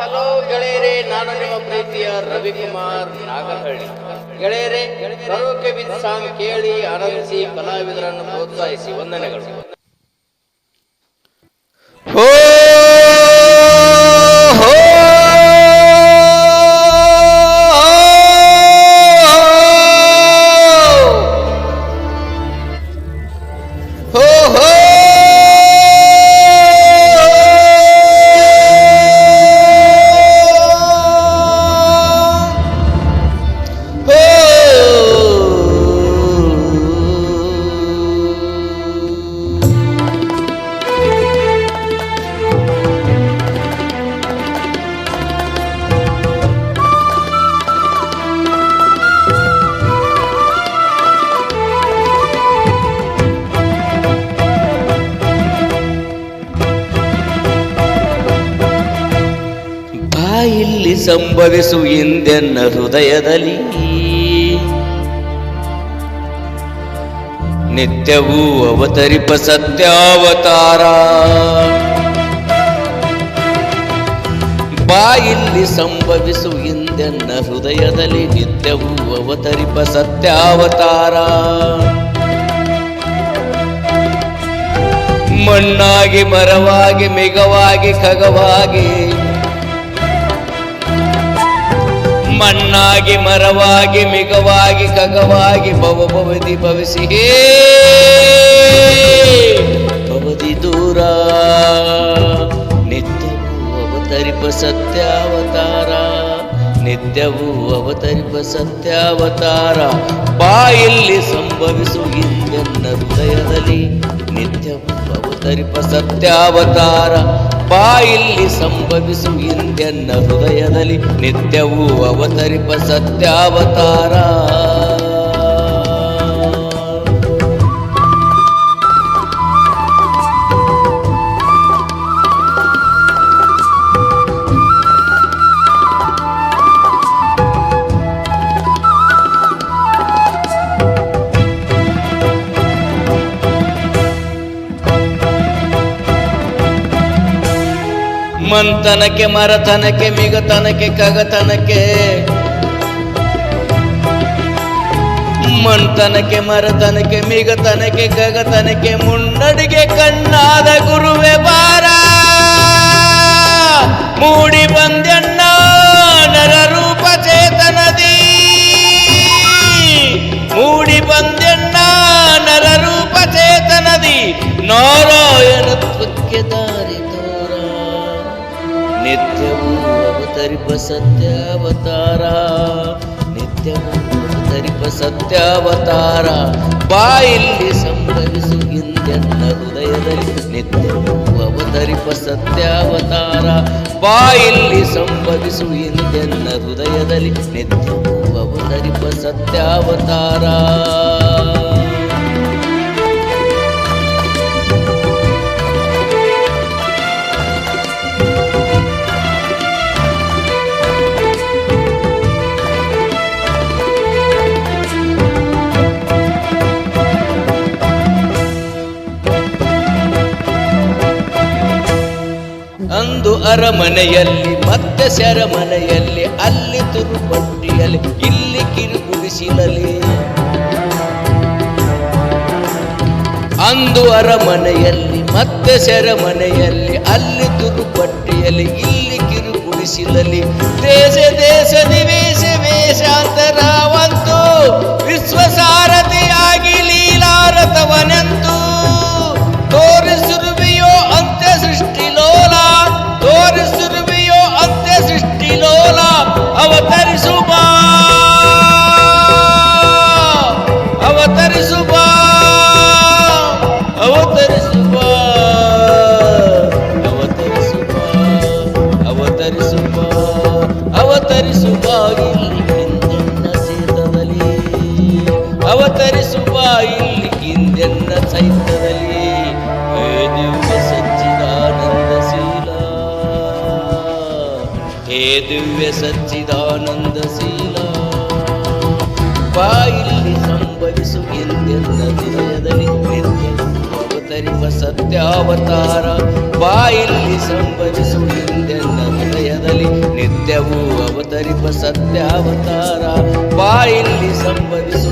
Hello ಗೆಳೆಯರೇ, ನಾನು ನಿಮ್ಮ ಪ್ರೀತಿಯ ರವಿಕುಮಾರ್ ನಾಗಹಳ್ಳಿ ಗೆಳೆಯರೇ ಕರೋಕೆ ಸಾಂಗ್ ಕೇಳಿ ಆನಂದಿಸಿ, ಕಲಾವಿದರನ್ನು ಪ್ರೋತ್ಸಾಹಿಸಿ, ವಂದನೆಗಳು. ಸಂಭವಿಸು ಇಂದೆನ್ನ ಹೃದಯದಲ್ಲಿ. ನಿತ್ಯವೂ ಅವತರಿಪ ಸತ್ಯಾವತಾರ. ಬಾಯಿಲ್ಲಿ ಸಂಭವಿಸು ಇಂದೆನ್ನ ಹೃದಯದಲ್ಲಿ ನಿತ್ಯವೂ ಅವತರಿಪ ಸತ್ಯಾವತಾರ. ಮಣ್ಣಾಗಿ ಮರವಾಗಿ ಮೇಘವಾಗಿ ಖಗವಾಗಿ ಮಣ್ಣಾಗಿ, ಮರವಾಗಿ, ಮಿಗವಾಗಿ ಕಗವಾಗಿ ಭವ ಭವದಿ ಭವಿಸಿ. ಭವದಿ ದೂರ. ನಿತ್ಯವೂ ಅವತರಿಪ ಸತ್ಯಾವತಾರ. ನಿತ್ಯವೂ ಅವತರಿಪ ಸತ್ಯಾವತಾರ. ಬಾಯಲ್ಲಿ ಸಂಭವಿಸು ಇಂದೆನ್ನ ಹೃದಯದಲ್ಲಿ ನಿತ್ಯವೂ ಅವತರಿಪ ಸತ್ಯಾವತಾರ. ಬಾಯಲ್ಲಿ ಸಂಭವಿಸು ಇಂದೆನ್ನ ಹೃದಯದಲ್ಲಿ ನಿತ್ಯವೂ ಅವತರಿಪ ಸತ್ಯಾವತಾರ. ಮಂತನಕ್ಕೆ ಮರತನಕ್ಕೆ ಮಿಗತನಕ್ಕೆ ಕಗತನಕ್ಕೆ. ಮಂತನಕ್ಕೆ ಮರತನಕ್ಕೆ ಮಿಗತನಕ್ಕೆ ಗಗತನಕ್ಕೆ ಮುನ್ನಡಿಗೆ ಕಣ್ಣಾದ ಗುರುವೆ ಬಾರ. ಮೂಡಿ ಬಂದೆಣ್ಣ. ನಿತ್ಯವೂ ಅವತರಿಪ ಸತ್ಯಾವತಾರ. ನಿತ್ಯವೂ ಅವತರಿಪ ಸತ್ಯಾವತಾರ. ಬಾಯಲ್ಲಿ ಸಂಭವಿಸು ಇಂದೆನ್ನ ಹೃದಯದಲ್ಲಿ ನಿತ್ಯವೂ ಅವತರಿಪ ಸತ್ಯಾವತಾರ. ಬಾಯಲ್ಲಿ ಸಂಭವಿಸು ಇಂದೆನ್ನ ಹೃದಯದಲ್ಲಿ ನಿತ್ಯವೂ ಅವತರಿಪ ಸತ್ಯಾವತಾರ. ಅಂದು ಅರಮನೆಯಲ್ಲಿ, ಮತ್ತೆ ಸೆರಮನೆಯಲ್ಲಿ ಅಲ್ಲಿ ತುರುಪಟ್ಟಿಯಲ್ಲಿ, ಇಲ್ಲಿ ಕಿರುಗುಡಿಸಿನಲ್ಲಿ ಅಂದು ಅರಮನೆಯಲ್ಲಿ, ಮತ್ತೆ ಸೆರಮನೆಯಲ್ಲಿ ಅಲ್ಲಿ ತುರುಪಟ್ಟಿಯಲ್ಲಿ, ಇಲ್ಲಿ ಕಿರುಗುಡಿಸಿನಲ್ಲಿ ದೇಶ ದೇಶ ನಿವೇಶ ಇಲ್ಲಿ ಹಿಂದೆನ್ನ ಸೈತದಲ್ಲಿ ಹೇ ದಿವ್ಯ ಸಚ್ಚಿದಾನಂದ ಶೀಲ? ಹೇ ದಿವ್ಯ ಸಚ್ಚಿದಾನಂದ ಶೀಲ? ಬಾಯಿಲ್ಲಿ ಸಂಭವಿಸು ಎಂದೆನ್ನ ಹೃದಯದಲ್ಲಿ ಅವತರಿವ ಸತ್ಯಾವತಾರ. ಬಾಯಿಲ್ಲಿ ಸಂಭವಿಸು ಎಂದೆನ್ನ ಹೃದಯದಲ್ಲಿ ನಿತ್ಯವೂ ಅವತರಿಪ ಸತ್ಯಾವತಾರ. ಬಾಯಿಲ್ಲಿ ಇಲ್ಲಿ ಹೃದಯದಲ್ಲಿ